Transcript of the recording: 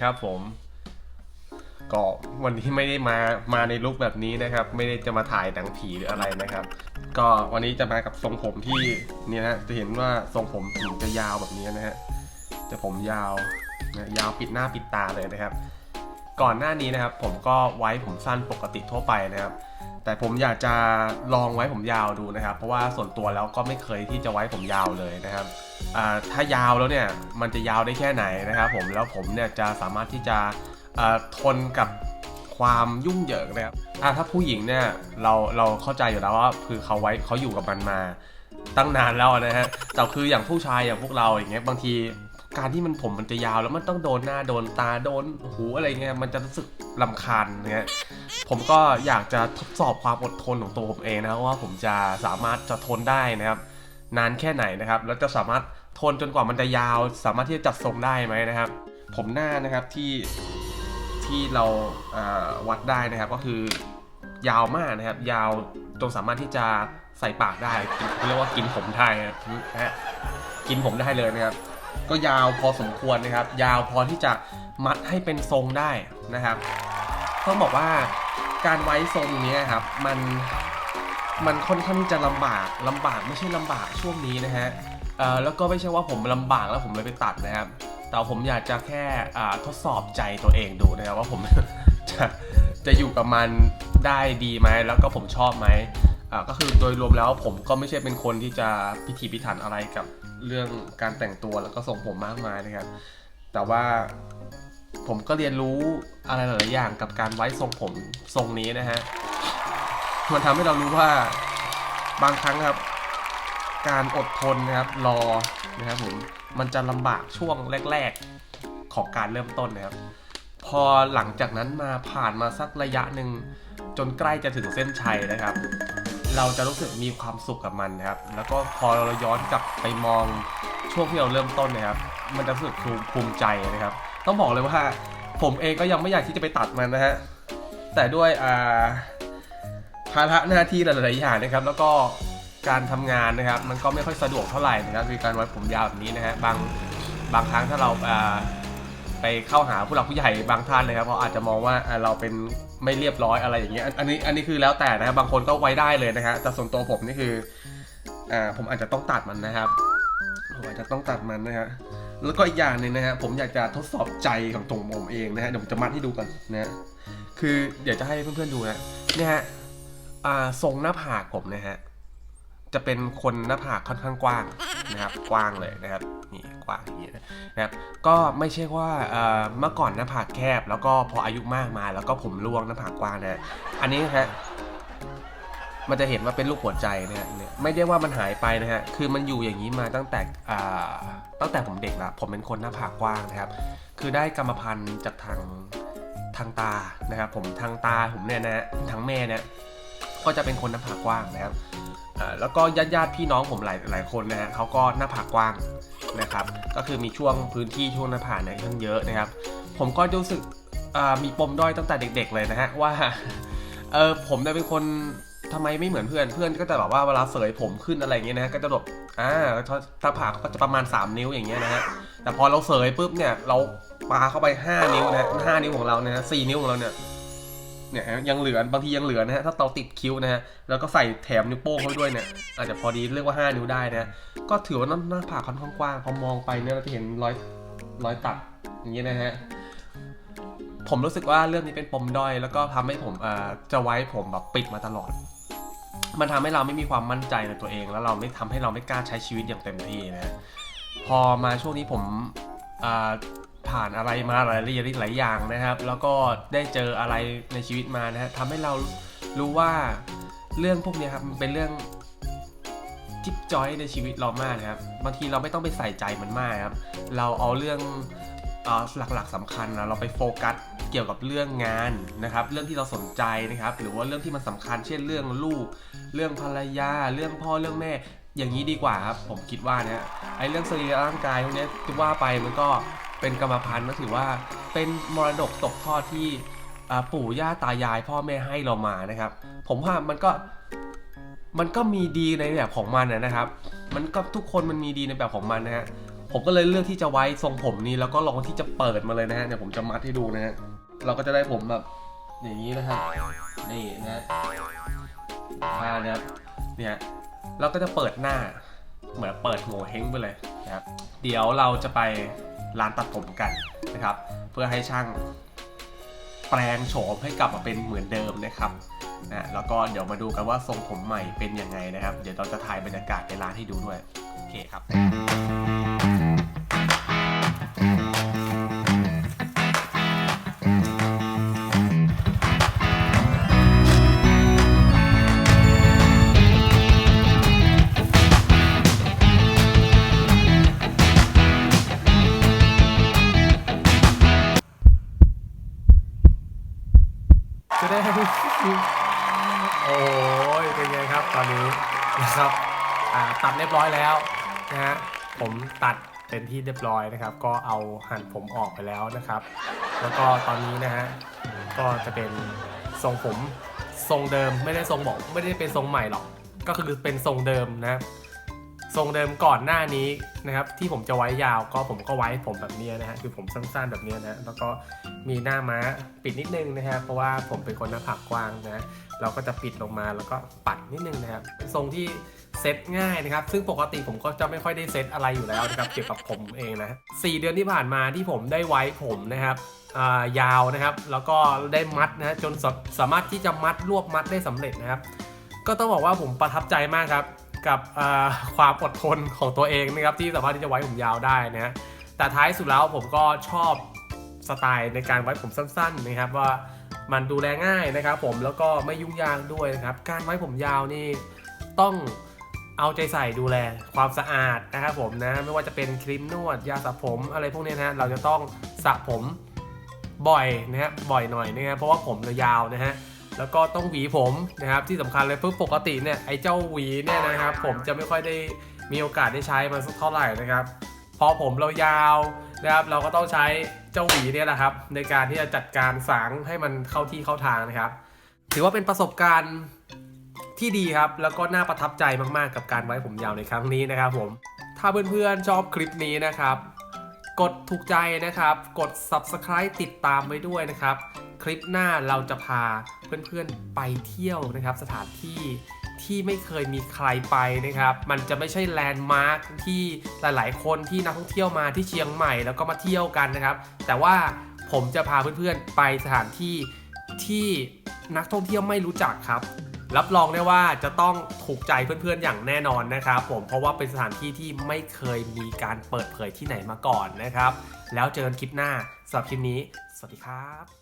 ครับผมก็วันนี้ไม่ได้มามาในลุคแบบนี้นะครับ ไม่ได้จะมาถ่ายหนังผีหรืออะไรนะครับ ก็วันนี้จะมากับทรงผมที่เนี่ยนะจะเห็นว่าทรงผมผมจะยาวแบบนี้นะฮะจะผมยาวนะยาวปิดหน้าปิดตาเลยนะครับ ก่อนหน้านี้นะครับ ผมก็ไว้ผมสั้นปกติทั่วไปนะครับ แต่ผมอยากจะลองไว้ผมยาวดูนะครับ เพราะว่าส่วนตัวแล้วก็ไม่เคยที่จะไว้ผมยาวเลยนะครับถ้ายาวแล้วเนี่ยมันจะยาวได้แค่ไหนนะครับผมแล้วผมเนี่ยจะสามารถที่จะทนกับความยุ่งเหยิงนะครับถ้าผู้หญิงเนี่ยเราเราเข้าใจอยู่แล้วว่าคือเขาไว้เขาอยู่กับมันมาตั้งนานแล้วนะฮะแต่คืออย่างผู้ชายอย่างพวกเราอย่างเงี้ยบางที การที่มันผมมันจะยาวแล้วมันต้องโดนหน้าโดนตาโดนหูอะไรเงี้ยมันจะรู้สึกลำคาญเงี้ยผมก็อยากจะทดสอบความอดทนของตัวผมเองนะว่าผมจะสามารถจะทนได้นะครับนานแค่ไหนนะครับแล้วจะสามารถทนจนกว่ามันจะยาว สามารถที่จะจัดทรงได้ไหมนะครับ ผมหน้านะครับที่ที่เราวัดได้นะครับก็คือยาวมากนะครับ ยาวจนสามารถที่จะใส่ปากได้เรียกว่ากินผมได้นะฮะกินผมได้เลยนะครับ ก็ยาวพอสมควรนะครับ ยาวพอที่จะมัดให้เป็นทรงได้นะครับต้องบอกว่าการไว้ทรงนี้ครับมันมันค่อนข้างจะลำบากลำบากไม่ใช่ลำบากช่วงนี้นะฮะแล้วก็ไม่ใช่ว่าผมลำบากแล้วผมเลยไปตัดนะครับ แต่ผมอยากจะแค่ทดสอบใจตัวเองดูนะครับว่าผมจะจะอยู่กับมันได้ดีไหมแล้วก็ผมชอบไหม ก็คือโดยรวมแล้วผมก็ไม่ใช่เป็นคนที่จะพิถีพิถันอะไรกับเรื่องการแต่งตัวแล้วก็ทรงผมมากมายนะครับ แต่ว่าผมก็เรียนรู้อะไรหลายอย่างกับการไว้ทรงผมทรงนี้นะฮะ มันทำให้เรารู้ว่าบางครั้งครับ การอดทนนะครับรอนะครับผมมันจะลำบากช่วงแรก ๆของการเริ่มต้นนะครับ พอหลังจากนั้นมาผ่านมาสักระยะหนึ่งจนใกล้จะถึงเส้นชัยนะครับ เราจะรู้สึกมีความสุขกับมันนะครับ แล้วก็พอเราย้อนกลับไปมองช่วงที่เราเริ่มต้นนะครับ มันจะรู้สึกภูมิใจนะครับ ต้องบอกเลยว่า ผมเองก็ยังไม่อยากที่จะไปตัดมันนะฮะ แต่ด้วยอ่าภาระหน้าที่หลายๆอย่างนะครับ แล้วก็การทำงานนะครับ มันก็ไม่ค่อยสะดวกเท่าไหร่นะครับคือการไว้ผมยาวแบบนี้นะฮะบางบางครั้งถ้าเราอ่า ไปเข้าหาผู้หลักผู้ใหญ่บางท่านนะครับเขาะอาจจะมองว่าเราเป็นไม่เรียบร้อยอะไรอย่างเงี้ยอันนี้อันนี้คือแล้วแต่นะครับบางคนก็ไว้ได้เลยนะฮะแต่ส่วนตัวผมนี่คืออ่าผมอาจจะต้องตัดมันนะครับผมอาจจะต้องตัดมันนะฮะแล้วก็อีกอย่างหนึ่งนะฮะผมอยากจะทดสอบใจของตรงผมเองนะฮะเดี๋ยวผมจะมัดให้ดูกันนะฮะคือเดี๋ยวจะให้เพื่อนๆดูนะเนี่ยฮะอ่าทรงหน้าผากผมนะฮะจะเป็นคนหน้าผากค่อนข้างกว้างนะครับกว้างเลยนะครับนี่ กว้างอย่างนี้นะครับก็ไม่ใช่ว่าเมื่อก่อนหน้าผากแคบ แล้วก็พออายุมากมา แล้วก็ผมร่วงหน้าผากกว้างนะอันนี้นะฮะมันจะเห็นว่าเป็นรูปหัวใจนะฮะเนี่ยไม่ได้ว่ามันหายไปนะฮะคือมันอยู่อย่างนี้มาตั้งแต่ตั้งแต่ผมเด็กละผมเป็นคนหน้าผากกว้างนะครับ คือได้กรรมพันธุ์จากทางทางตานะครับผมทางตาผมเนี่ยนะฮะทางแม่เนี่ยก็จะเป็นคนหน้าผากกว้างนะครับแล้วก็ญาติญาติพี่น้องผมหลายหลายคนนะฮะเขาก็หน้าผากกว้าง นะครับ ก็คือมีช่วงพื้นที่ช่วงหน้าผากเนี่ยค่อนข้างเยอะนะครับ ผมก็รู้สึกมีปมด้อยตั้งแต่เด็ก ๆ เลยนะฮะว่าเออผมเนี่ยเป็นคนทำไมไม่เหมือนเพื่อนเพื่อนก็จะแบบว่าเวลาเสยผมขึ้นอะไรเงี้ยนะฮะก็จะแบบอ่าถ้าผ่าก็จะประมาณ 3 นิ้วอย่างเงี้ยนะฮะแต่พอเราเสยปุ๊บเนี่ยเราปาเข้าไป 5 นิ้วนะห้านิ้วของเราเนี่ยนะสี่นิ้วของเราเนี่ย เนี่ยยังเหลือบางทียังเหลือนะฮะถ้าเราติดคิ้วนะฮะแล้วก็ใส่แถมนิ้วโป้งเข้าไปด้วยเนี่ยอาจจะพอดีเรียกว่า 5 นิ้วได้นะก็ถือว่าหน้าหน้าผากค่อนข้างกว้างพอมองไปเนี่ยเราจะเห็นรอยรอยตัดอย่างเงี้นะฮะผมรู้สึกว่าเรื่องนี้เป็นปมด้อย แล้วก็ทำให้ผมเอ่อจะไว้ผมแบบปิดมาตลอด มันทำให้เราไม่มีความมั่นใจในตัวเอง แล้วเราไม่ทำให้เราไม่กล้าใช้ชีวิตอย่างเต็มที่นะพอมาช่วงนี้ผมอ่า ผ่านอะไรมาหลายหลายหลายอย่างนะครับ แล้วก็ได้เจออะไรในชีวิตมานะฮะทำให้เรารู้ว่าเรื่องพวกนี้ครับมันเป็นเรื่องจิ๊บจอยในชีวิตเรามากนะครับบางทีเราไม่ต้องไปใส่ใจมันมากครับ เราเอาเรื่องหลักๆสำคัญนะเราไปโฟกัสเกี่ยวกับเรื่องงานนะครับ เรื่องที่เราสนใจนะครับ หรือว่าเรื่องที่มันสำคัญ เช่นเรื่องลูก เรื่องภรรยา เรื่องพ่อเรื่องแม่ อย่างนี้ดีกว่าครับ ผมคิดว่านะไอ้เรื่องสรีระร่างกายพวกนี้ยที่ว่าไปมันก็ เป็นกรรมพันธุ์ก็ถือว่าเป็นมรดกตกทอดที่ปู่ย่าตายายพ่อแม่ให้เรามานะครับ ผมว่ามันก็มันก็มีดีในแบบของมันนะครับ มันก็ทุกคนมันมีดีในแบบของมันนะฮะผมก็เลยเลือกที่จะไว้ทรงผมนี้แล้วก็ลองที่จะเปิดมาเลยนะฮะเดี๋ยวผมจะมัดให้ดูนะฮะเราก็จะได้ผมแบบอย่างนี้นะครับนี่นะฮะท่านะครับเนี่ยเราก็จะเปิดหน้าเหมือนเปิดโงเฮงไปเลยนะครับ เดี๋ยวเราจะไป ร้านตัดผมกันนะครับ เพื่อให้ช่างแปลงโฉมให้กลับมาเป็นเหมือนเดิมนะครับนะแล้วก็เดี๋ยวมาดูกันว่าทรงผมใหม่เป็นยังไงนะครับ เดี๋ยวเราจะถ่ายบรรยากาศในร้านให้ดูด้วย โอเคครับ ได้โอ้ยเป็นไงครับตอนนี้นะครับตัดเรียบร้อยแล้วนะฮะผมตัดเป็นที่เรียบร้อยนะครับ ก็เอาหั่นผมออกไปแล้วนะครับ แล้วก็ตอนนี้นะฮะก็จะเป็นทรงผมทรงเดิมไม่ได้ทรงบอกไม่ได้เป็นทรงใหม่หรอก ก็คือเป็นทรงเดิมนะ ทรงเดิมก่อนหน้านี้นะครับที่ผมจะไว้ยาวก็ผมก็ไว้ผมแบบนี้นะฮะคือผมสั้นๆแบบนี้นะแล้วก็มีหน้าม้าปิดนิดนึงนะครับเพราะว่าผมเป็นคนหน้าผากกว้างนะเราก็จะปิดลงมาแล้วก็ปัดนิดนึงนะครับทรงที่เซ็ตง่ายนะครับ ซึ่งปกติผมก็จะไม่ค่อยได้เซ็ตอะไรอยู่แล้วนะครับเกี่ยวกับผมเองนะสี่เดือนที่ผ่านมาที่ผมได้ไว้ผมนะครับยาวนะครับ แล้วก็ได้มัดนะจนสาสามารถที่จะมัดรวบมัดได้สำเร็จนะครับ ก็ต้องบอกว่าผมประทับใจมากครับ กับความอดทนของตัวเองนะครับที่สามารถที่จะไว้ผมยาวได้นะฮะแต่ท้ายสุดแล้วผมก็ชอบสไตล์ในการไว้ผมสั้นๆนะครับว่ามันดูแลง่ายนะครับ ผมแล้วก็ไม่ยุ่งยากด้วยนะครับ การไว้ผมยาวนี่ต้องเอาใจใส่ดูแลความสะอาดนะครับผมนะไม่ว่าจะเป็นครีมนวดยาสระผมอะไรพวกนี้นะฮะเราจะต้องสระผมบ่อยนะฮะบ่อยหน่อยนะครับเพราะว่าผมจะยาวนะฮะ แล้วก็ต้องหวีผมนะครับที่สำคัญเลยเพื่อปกติเนี่ยไอ้เจ้าหวีเนี่ยนะครับ ผมจะไม่ค่อยได้มีโอกาสได้ใช้มันสักเท่าไหร่นะครับ พอผมเรายาวนะครับเราก็ต้องใช้เจ้าหวีเนี่ยแหละครับ ในการที่จะจัดการสางให้มันเข้าที่เข้าทางนะครับ ถือว่าเป็นประสบการณ์ที่ดีครับ แล้วก็น่าประทับใจมากๆ กับการไว้ผมยาวในครั้งนี้นะครับ ผม ถ้าเพื่อนๆชอบคลิปนี้นะครับ กดถูกใจนะครับ กด subscribe ติดตามไว้ด้วยนะครับ คลิปหน้าเราจะพาเพื่อนๆไปเที่ยวนะครับ สถานที่ที่ไม่เคยมีใครไปนะครับ มันจะไม่ใช่แลนด์มาร์คที่หลายๆ คนที่นักท่องเที่ยวมาที่เชียงใหม่แล้วก็มาเที่ยวกันนะครับ แต่ว่าผมจะพาเพื่อนๆไปสถานที่ที่นักท่องเที่ยวไม่รู้จักครับ รับรองได้ว่าจะต้องถูกใจเพื่อนๆอย่างแน่นอนนะครับผมเพราะว่าเป็นสถานที่ที่ไม่เคยมีการเปิดเผยที่ไหนมาก่อนนะครับ แล้วเจอกันคลิปหน้าสำหรับคลิปนี้ สวัสดีครับ